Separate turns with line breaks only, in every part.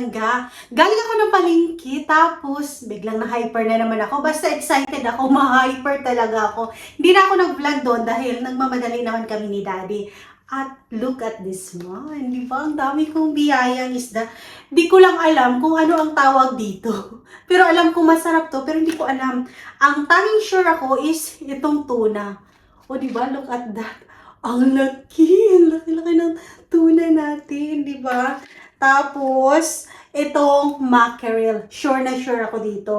langga. Galing ako ng palengke, tapos biglang na-hyper na naman ako. Basta excited ako, ma-hyper talaga ako. Hindi na ako nag-vlog doon dahil nagmamadali naman kami ni Daddy. At look at this one, di ba? Ang dami kong biyayang isda. Di ko lang alam kung ano ang tawag dito. Pero alam ko masarap to, pero hindi ko alam. Ang tanging sure ako is itong tuna. O di ba? Look at that. Ang laki! Ang laki-laki ng tuna natin, di ba? Tapos, itong mackerel. Sure na sure ako dito.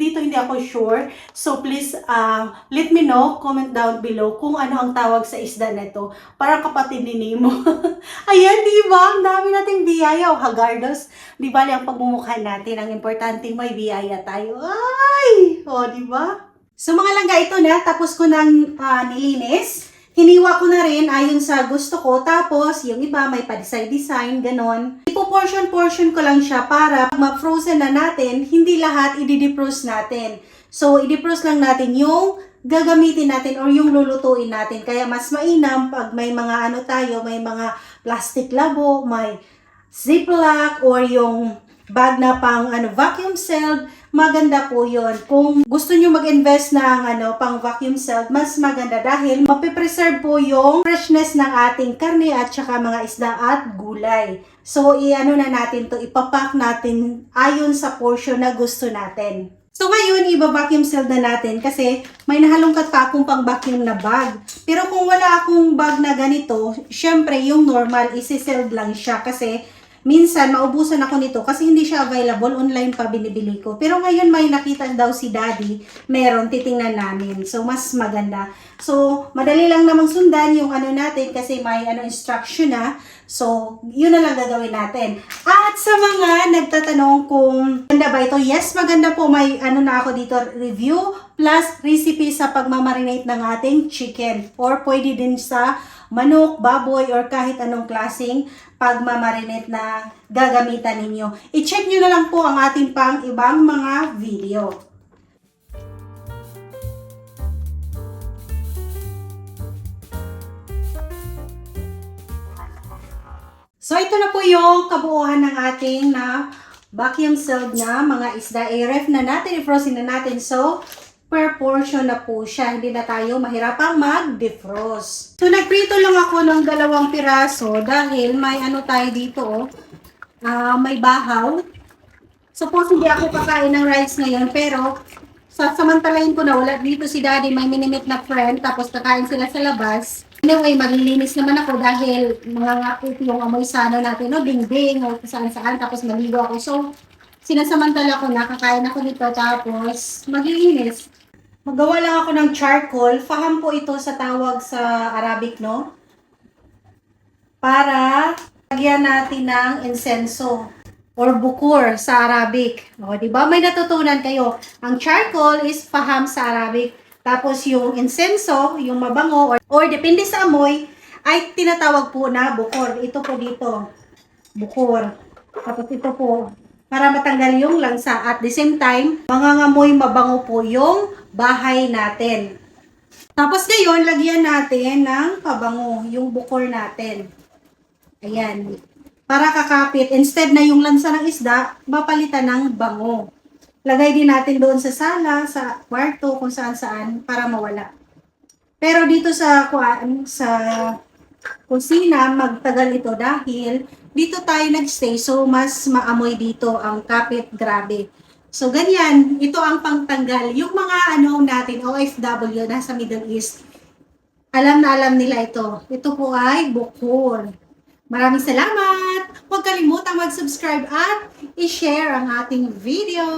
Dito hindi ako sure. So please, uh, let me know, comment down below kung ano ang tawag sa isda na ito. Parang kapatid ni Nemo. Ayan, di ba? Ang dami nating biyaya o hagardos. Di ba, ang pagmumukha natin. Ang importante may biyaya tayo. Ay! O, di ba? So mga langga ito na, tapos ko nang ah, nilinis. Hiniwa ko na rin ayon sa gusto ko. Tapos, yung iba may pa-design-design, ganon. Ipo-portion-portion ko lang siya para ma-frozen na natin, hindi lahat i-defrost natin. So, i-defrost lang natin yung gagamitin natin or yung lulutuin natin. Kaya mas mainam pag may mga ano tayo, may mga plastic labo, may ziplock or yung bag na pang ano vacuum sealed, maganda po 'yon. Kung gusto niyo mag-invest ng ano pang vacuum sealed, mas maganda dahil mapipreserve po yung freshness ng ating karne at saka mga isda at gulay. So i-ano na natin to, ipapack natin ayon sa portion na gusto natin. So ngayon, iba-vacuum seal na natin kasi may nahalungkat pa akong pang vacuum na bag. Pero kung wala akong bag na ganito, syempre yung normal, isi-sealed lang siya kasi minsan maubusan ako nito kasi hindi siya available, online pa binibili ko. Pero ngayon may nakita daw si daddy, meron, titingnan namin. So mas maganda. So madali lang namang sundan yung ano natin kasi may ano instruction na. So yun na lang gagawin natin. At sa mga nagtatanong kung maganda ba ito, yes maganda po may ano na ako dito review plus recipe sa pagmamarinate ng ating chicken or pwede din sa manok, baboy, or kahit anong klaseng pagmamarinate na gagamitan ninyo. I-check nyo na lang po ang ating pang ibang mga video. So, ito na po yung kabuuan ng ating na vacuum sealed na mga isda. I-ref na natin, i-frozen na natin. So, per portion na po siya. Hindi na tayo mahirapang mag-defrost. So, nagprito lang ako ng dalawang piraso dahil may ano tayo dito, oh. Ah, may bahaw. Suppose hindi ako kakain ng rice ngayon, pero sasamantalahin ko na wala dito si daddy, may minimit na friend, tapos kakain sila sa labas. Anyway, maglilinis naman ako dahil mga ngakit yung amoy sana natin, no, ding-ding, o saan-saan, tapos maligo ako. So, sinasamantala ko na, kakain ako nito, tapos maglilinis. Magawa lang ako ng charcoal. Faham po ito sa tawag sa Arabic, no? Para lagyan natin ng insenso or bukur sa Arabic. O, di ba? May natutunan kayo. Ang charcoal is faham sa Arabic. Tapos yung insenso, yung mabango, or, or depende sa amoy, ay tinatawag po na bukur. Ito po dito. Bukur. Tapos ito po, para matanggal yung langsa. At the same time, mangangamoy mabango po yung bahay natin. Tapos ngayon, lagyan natin ng pabango, yung bukor natin. Ayan. Para kakapit, instead na yung lansa ng isda, mapalitan ng bango. Lagay din natin doon sa sala, sa kwarto, kung saan saan, para mawala. Pero dito sa, sa kusina, magtagal ito dahil dito tayo nagstay, so mas maamoy dito ang kapit grabe. So, ganyan, ito ang pangtanggal. Yung mga ano natin, OFW, nasa Middle East, alam na alam nila ito. Ito po ay bukur. Maraming salamat! Huwag kalimutang mag-subscribe at i-share ang ating video.